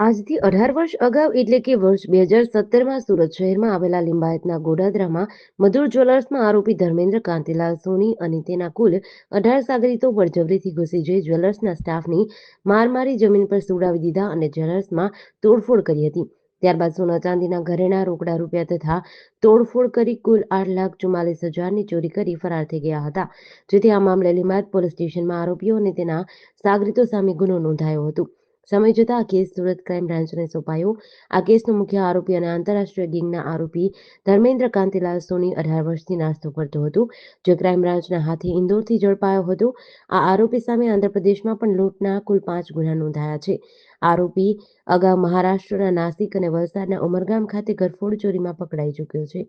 આજથી અઢાર વર્ષ અગાઉ, એટલે કે વર્ષ બે હજાર સત્તરમાં સુરત શહેરમાં આવેલા લિંબાયતના ગોડાદરામાં મધુર જ્વેલર્સમાં આરોપી ધર્મેન્દ્ર કાંતિલાલ સોની અને તેના કુલ અઢાર સાગરીતો બળજબરીથી ઘૂસી જઈ જ્વેલર્સના સ્ટાફની માર મારી જમીન પર સુડાવી દીધા અને જ્વેલર્સમાં તોડફોડ કરી હતી. ત્યારબાદ સોના ચાંદીના ઘરેણા રોકડા રૂપિયા તથા તોડફોડ કરી કુલ આઠ લાખ ચુમ્માલીસ હજારની ચોરી કરી ફરાર થઈ ગયા હતા. જેથી આ મામલે લિંબાયત પોલીસ સ્ટેશનમાં આરોપીઓ અને તેના સાગરીતો સામે ગુનો નોંધાયો હતો. સમય જતાં આ કેસ સુરત ક્રાઇમ બ્રાન્ચને સોંપાયો. આ કેસનો મુખ્ય આરોપી અને આંતરરાષ્ટ્રીય ગેંગના આરોપી ધર્મેન્દ્ર કાંતિલાલ સોની અઢાર વર્ષથી નાસ્તો કરતો હતો, જે ક્રાઇમ બ્રાન્ચના હાથે ઇન્દોરથી ઝડપાયો હતો. આ આરોપી સામે આંધ્રપ્રદેશમાં પણ લૂંટના કુલ પાંચ ગુના નોંધાયા છે. આરોપી અગાઉ મહારાષ્ટ્રના નાસિક અને વલસાડના ઉમરગામ ખાતે ઘરફોડ ચોરીમાં પકડાઈ ચૂક્યો છે.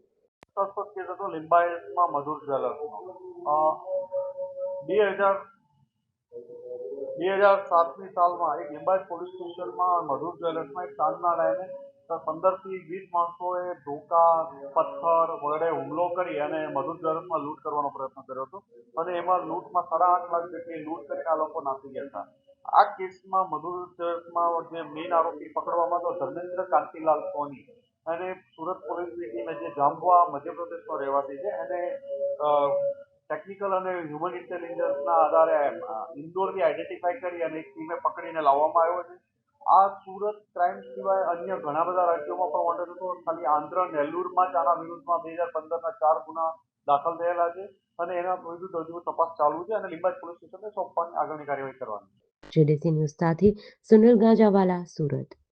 લિંબાયતમાં મધુર જ્વેલર્સનો. બે હજાર બે હજાર સાતની સાલમાં એક લિંબાયત પોલીસ સ્ટેશનમાં મધુર જ્વેલર્સમાં એક સાંજના ટાઈમે પંદરથી વીસ માણસોએ ધોકા, પથ્થર વગેરે હુમલો કરી અને મધુર જ્વેલર્સમાં લૂંટ કરવાનો પ્રયત્ન કર્યો હતો. અને એમાં લૂંટમાં સાડા આઠ લાખ જેટલી લૂંટ કરીને આ લોકો નાસી ગયા હતા. આ કેસમાં મધુર જ્વેલર્સમાં જે મેઇન આરોપી પકડવામાં તો ધર્મેન્દ્ર કાંતિલાલ સોની અને સુરત પોલીસની ટીમે જે જામવા મધ્યપ્રદેશનો રહેવાસી છે. એને ટેકનિકલ અને હ્યુમન ઇન્ટેલિજન્સના આધારે ઇન્દોરથી આઈડેન્ટિફાઈ કરી અને એક ટીમે પકડીને લાવવામાં આવ્યો છે. આ સુરત ક્રાઇમ સિવાય અન્ય ઘણા બધા રાજ્યોમાં પણ વોન્ટેડ હતો. ખાલી આંધ્ર, નેલ્લુરમાં જ આના વિરુદ્ધમાં બે હજાર પંદરના ચાર ગુના દાખલ થયેલા છે અને એના વિરુદ્ધ હજુ તપાસ ચાલુ છે અને લીંબાયત પોલીસ સ્ટેશનને સોંપવાની આગળની કાર્યવાહી કરવાની છે. જેડીસી ન્યૂઝ સાથે સુનિલ ગાજાવાલા, સુરત.